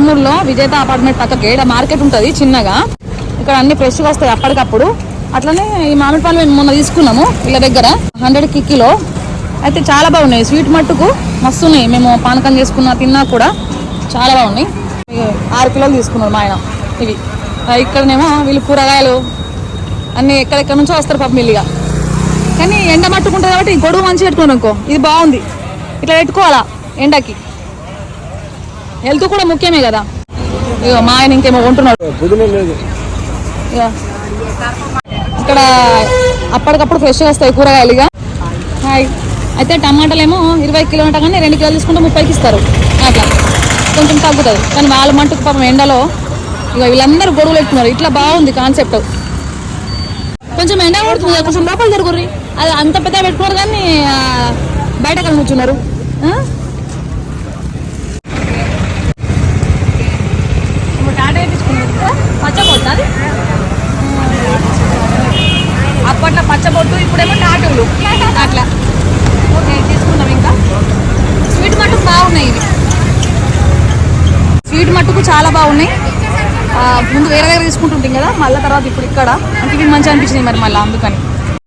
ఆర్మూర్లో విజేత అపార్ట్మెంట్ పక్కకి ఇక్కడ మార్కెట్ ఉంటుంది చిన్నగా. ఇక్కడ అన్ని ఫ్రెష్గా వస్తాయి అప్పటికప్పుడు. అట్లనే ఈ మామిడి పళ్ళు మేము మొన్న తీసుకున్నాము వీళ్ళ దగ్గర. హండ్రెడ్కి కిలో. అయితే చాలా బాగున్నాయి. స్వీట్ మట్టుకు మస్తు ఉన్నాయి. మేము పానకం చేసుకున్నా తిన్నా కూడా చాలా బాగున్నాయి. ఆరు కిలోలు తీసుకున్నారు మా ఆయన. ఇవి. ఇక్కడనేమో వీళ్ళు కూరగాయలు అన్నీ ఎక్కడెక్కడ నుంచో వస్తారు పాప వీళ్ళుగా కానీ ఎండ మట్టుకుంటుంది కాబట్టి ఈ గొడుగు మంచిగా పెట్టుకున్నాం అనుకో ఇది బాగుంది. ఇట్లా పెట్టుకోవాలా ఎండకి. హెల్త్ కూడా ముఖ్యమే కదా. ఇగో మా ఆయన ఇంకేమో కొంటున్నాడు. ఇగో. ఇక్కడ అప్పటికప్పుడు ఫ్రెష్గా వస్తాయి కూరగాయలు ఇక హాయ్. అయితే టమాటాలు ఏమో ఇరవై కిలో ఉంటా కానీ రెండు కిలోలు తీసుకుంటే ముప్పైకి ఇస్తారు. అట్లా. కొంచెం తగ్గుతుంది. కానీ వాళ్ళ మట్టుకు పాపం ఎండలో ఇక వీళ్ళందరూ గొడవలు పెట్టుకున్నారు ఇట్లా బాగుంది కాన్సెప్ట్. కొంచెం ఎండ కొడుతుంది కొంచెం లోపల జరుగుర్రి అది అంత పెద్ద పెట్టుకున్నారు కానీ బయట కలిసి పచ్చబొట్టు ఇప్పుడేమో టాటూలు. అట్లా. ఓకే తీసుకున్నాం ఇంకా. స్వీట్ మట్టుకు బాగున్నాయి ఇవి. స్వీట్ మట్టుకు చాలా బాగున్నాయి. ముందు వేరే వేరే తీసుకుంటుంటాం కదా మళ్ళీ తర్వాత ఇప్పుడు ఇక్కడ. అంటే ఇవి మంచిగా అనిపించినాయి మరి మళ్ళీ అందుకని.